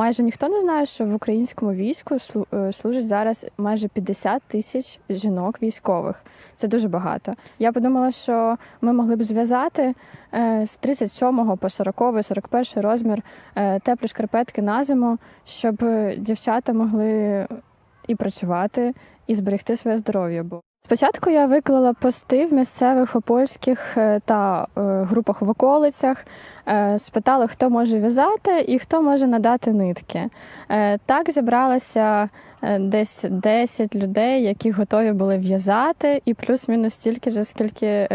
майже ніхто не знає, що в українському війську е, служить зараз майже 50 тисяч жінок військових. Це дуже багато. Я подумала, що ми могли б зв'язати е, з 37 по 40, 41 розмір е, теплі шкарпетки на зиму, щоб дівчата могли і працювати, і зберегти своє здоров'я. Спочатку я виклала пости в місцевих опольських е, та е, групах в околицях, е, спитала, хто може в'язати і хто може надати нитки. Так зібралося десь 10 людей, які готові були в'язати, і плюс-мінус стільки ж, скільки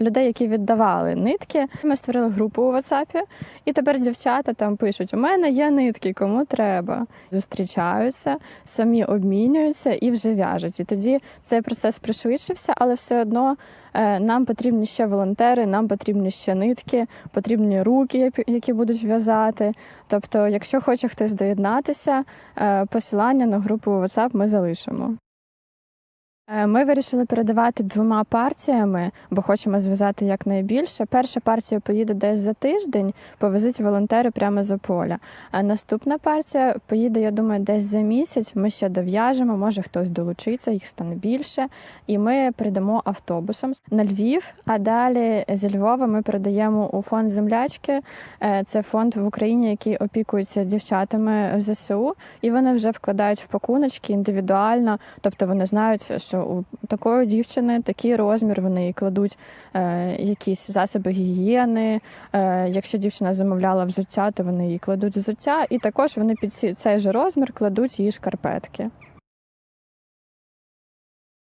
людей, які віддавали нитки. Ми створили групу у WhatsApp, і тепер дівчата там пишуть: у мене є нитки, кому треба. Зустрічаються, самі обмінюються і вже в'яжуть. І тоді цей процес пришвидшився, але все одно е, нам потрібні ще волонтери, нам потрібні ще нитки, потрібні руки, які- будуть в'язати. Тобто, якщо хоче хтось доєднатися, е, посилання на групу WhatsApp ми залишимо. Е, Ми вирішили передавати двома партіями, бо хочемо зв'язати якнайбільше. Перша партія поїде десь за тиждень, повезуть волонтери прямо з поля. А наступна партія поїде, я думаю, десь за місяць. Ми ще дов'яжемо, може хтось долучиться, їх стане більше. І ми передамо автобусом на Львів. А далі зі Львова ми передаємо у фонд землячки. Е, Це фонд в Україні, який опікується дівчатами в ЗСУ, і вони вже вкладають в пакуночки індивідуально. Тобто вони знають, що у такої дівчини такий розмір, вони кладуть е, якісь засоби гігієни. Е, якщо дівчина замовляла взуття, то вони їй кладуть взуття, і також вони під цей же розмір кладуть їй шкарпетки.